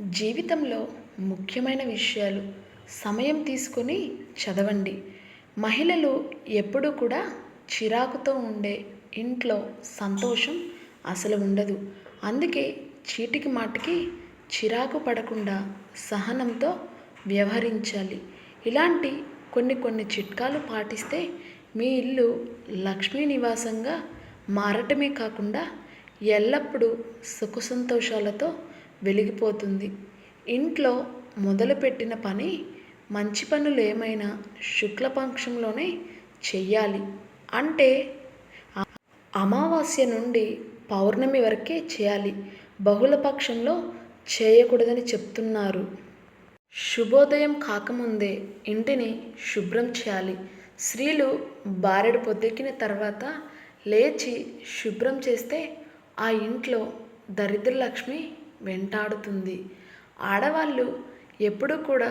జీవితంలో ముఖ్యమైన విషయాలు సమయం తీసుకొని చదవండి. మహిళలు ఎప్పుడూ కూడా చిరాకుతో ఉండే ఇంట్లో సంతోషం అసలు ఉండదు. అందుకే చీటికి మాటికి చిరాకు పడకుండా సహనంతో వ్యవహరించాలి. ఇలాంటి కొన్ని కొన్ని చిట్కాలు పాటిస్తే మీ ఇల్లు లక్ష్మీ నివాసంగా మారటమే కాకుండా ఎల్లప్పుడూ సుఖ సంతోషాలతో వెలిగిపోతుంది. ఇంట్లో మొదలుపెట్టిన పని మంచి పనులు ఏమైనా శుక్లపక్షంలోనే చెయ్యాలి. అంటే అమావాస్య నుండి పౌర్ణమి వరకే చేయాలి. బహుళపక్షంలో చేయకూడదని చెప్తున్నారు. శుభోదయం కాకముందే ఇంటిని శుభ్రం చేయాలి. స్త్రీలు బారెడు పొద్దెక్కిన తర్వాత లేచి శుభ్రం చేస్తే ఆ ఇంట్లో దరిద్రలక్ష్మి వెంటాడుతుంది. ఆడవాళ్ళు ఎప్పుడూ కూడా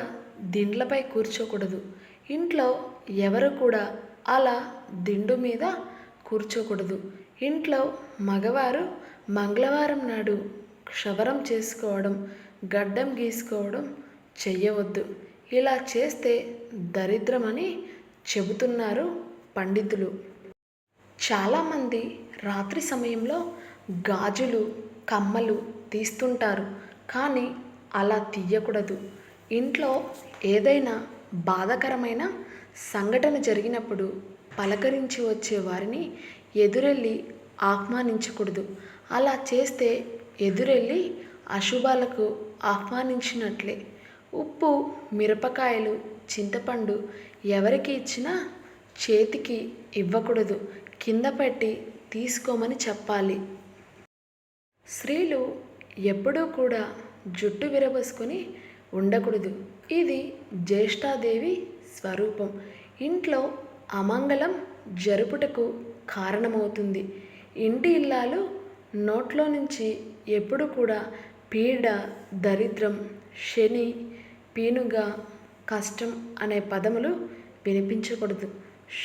దిండ్లపై కూర్చోకూడదు. ఇంట్లో ఎవరు కూడా అలా దిండు మీద కూర్చోకూడదు. ఇంట్లో మగవారు మంగళవారం నాడు క్షవరం చేసుకోవడం గడ్డం గీసుకోవడం చెయ్యవద్దు. ఇలా చేస్తే దరిద్రమని చెబుతున్నారు పండితులు. చాలామంది రాత్రి సమయంలో గాజులు కమ్మలు తీస్తుంటారు. కానీ అలా తీయకూడదు. ఇంట్లో ఏదైనా బాధాకరమైన సంఘటన జరిగినప్పుడు పలకరించి వచ్చే వారిని ఎదురెళ్ళి ఆహ్వానించకూడదు. అలా చేస్తే ఎదురెళ్ళి అశుభాలకు ఆహ్వానించినట్లే. ఉప్పు మిరపకాయలు చింతపండు ఎవరికి ఇచ్చినా చేతికి ఇవ్వకూడదు. కింద పెట్టి తీసుకోమని చెప్పాలి. స్త్రీలు ఎప్పుడూ కూడా జుట్టు విరబోసుకొని ఉండకూడదు. ఇది జ్యేష్ఠాదేవి స్వరూపం. ఇంట్లో అమంగళం జరుపుటకు కారణమవుతుంది. ఇంటి ఇల్లాలు నోట్లో నుంచి ఎప్పుడు కూడా పీడ దరిద్రం శని పీనుగ కష్టం అనే పదములు వినిపించకూడదు.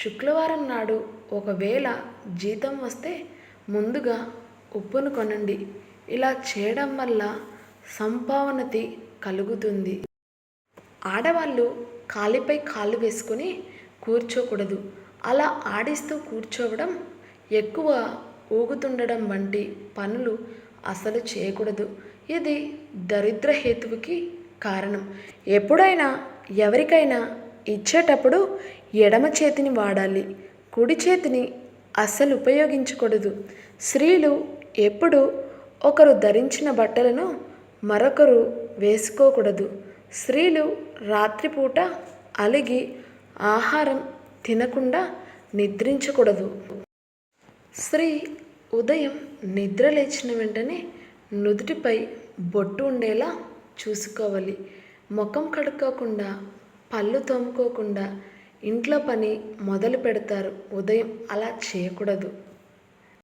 శుక్రవారం నాడు ఒకవేళ జీతం వస్తే ముందుగా ఉప్పును కొనండి. ఇలా చేయడం వల్ల సంభావనతి కలుగుతుంది. ఆడవాళ్ళు కాలిపై కాలు వేసుకొని కూర్చోకూడదు. అలా ఆడిస్తూ కూర్చోవడం ఎక్కువ ఊగుతుండడం వంటి పనులు అసలు చేయకూడదు. ఇది దరిద్ర హేతువుకి కారణం. ఎప్పుడైనా ఎవరికైనా ఇచ్చేటప్పుడు ఎడమ చేతిని వాడాలి. కుడి చేతిని అసలు ఉపయోగించకూడదు. స్త్రీలు ఎప్పుడు ఒకరు ధరించిన బట్టలను మరొకరు వేసుకోకూడదు. స్త్రీలు రాత్రిపూట అలిగి ఆహారం తినకుండా నిద్రించకూడదు. స్త్రీ ఉదయం నిద్ర లేచిన వెంటనే నుదుటిపై బొట్టు ఉండేలా చూసుకోవాలి. ముఖం కడుక్కోకుండా పళ్ళు తోముకోకుండా ఇంట్లో పని మొదలు పెడతారు. ఉదయం అలా చేయకూడదు.